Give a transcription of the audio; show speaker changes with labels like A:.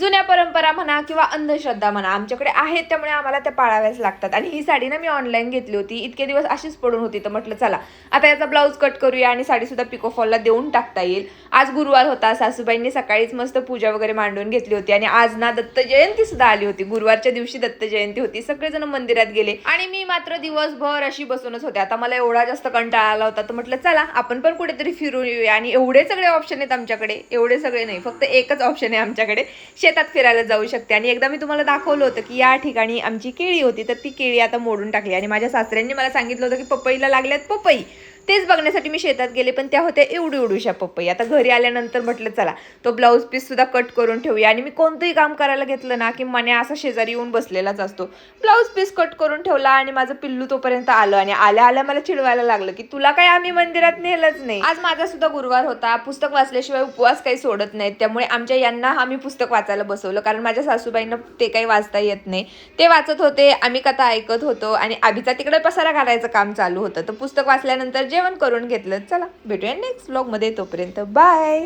A: जुन्या परंपरा म्हणा किंवा अंधश्रद्धा म्हणा आमच्याकडे आहेत त्यामुळे आम्हाला त्या पाळाव्याच लागतात. आणि ही साडी ना मी ऑनलाईन घेतली होती. इतके दिवस अशीच पडून होती. तर म्हटलं चला आता याचा ब्लाऊज कट करूया आणि साडीसुद्धा पिकोफॉलला देऊन टाकता येईल. आज गुरुवार होता. सासूबाईंनी सकाळीच मस्त पूजा वगैरे मांडून घेतली होती आणि आज ना दत्त जयंती सुद्धा आली होती. गुरुवारच्या दिवशी दत्त जयंती होती. सगळेजण मंदिरात गेले. आणि मी मात्र दिवसभर अशी बसूनच होते. आता मला एवढा जास्त कंटाळा आला होता. तर म्हटलं चला आपण पण कुठेतरी फिरून येऊया. आणि एवढे सगळे ऑप्शन आहेत आमच्याकडे. एवढे सगळे नाही. फक्त एकच ऑप्शन आहे आमच्याकडे. शेतात फिरायला जाऊ शकते. आणि एकदा मी तुम्हाला दाखवलं होतं की या ठिकाणी आमची केळी होती तर ती केळी आता मोडून टाकली. आणि माझ्या सासऱ्यांनी मला सांगितलं होतं की पपईला लागल्यात पपई. तेच बघण्यासाठी मी शेतात गेले पण त्या होत्या एवढी एवढूशा पपई. आता घरी आल्यानंतर म्हटलं चला तो ब्लाऊज पीस सुद्धा कट करून ठेवूया. आणि मी कोणतंही काम करायला घेतलं ना की मने असा शेजारी येऊन बसलेलाच असतो. ब्लाऊज पीस कट करून ठेवला आणि माझं पिल्लू तोपर्यंत आलं आणि आल्या आल्या मला चिडवायला लागलं की तुला काय आम्ही मंदिरात नेलंच नाही. आज माझा सुद्धा गुरुवार होता पुस्तक वाचल्याशिवाय उपवास काही सोडत नाहीत. त्यामुळे आमच्या यांना आम्ही पुस्तक वाचायला बसवलं कारण माझ्या सासूबाईंना ते काही वाचता येत नाही. ते वाचत होते आम्ही कथा ऐकत होतो आणि आभीचा तिकडे पसारा घालायचं काम चालू होतं. तर पुस्तक वाचल्यानंतर जे जेवण करून घेतलं. चला भेटूया नेक्स्ट ब्लॉगमध्ये तोपर्यंत बाय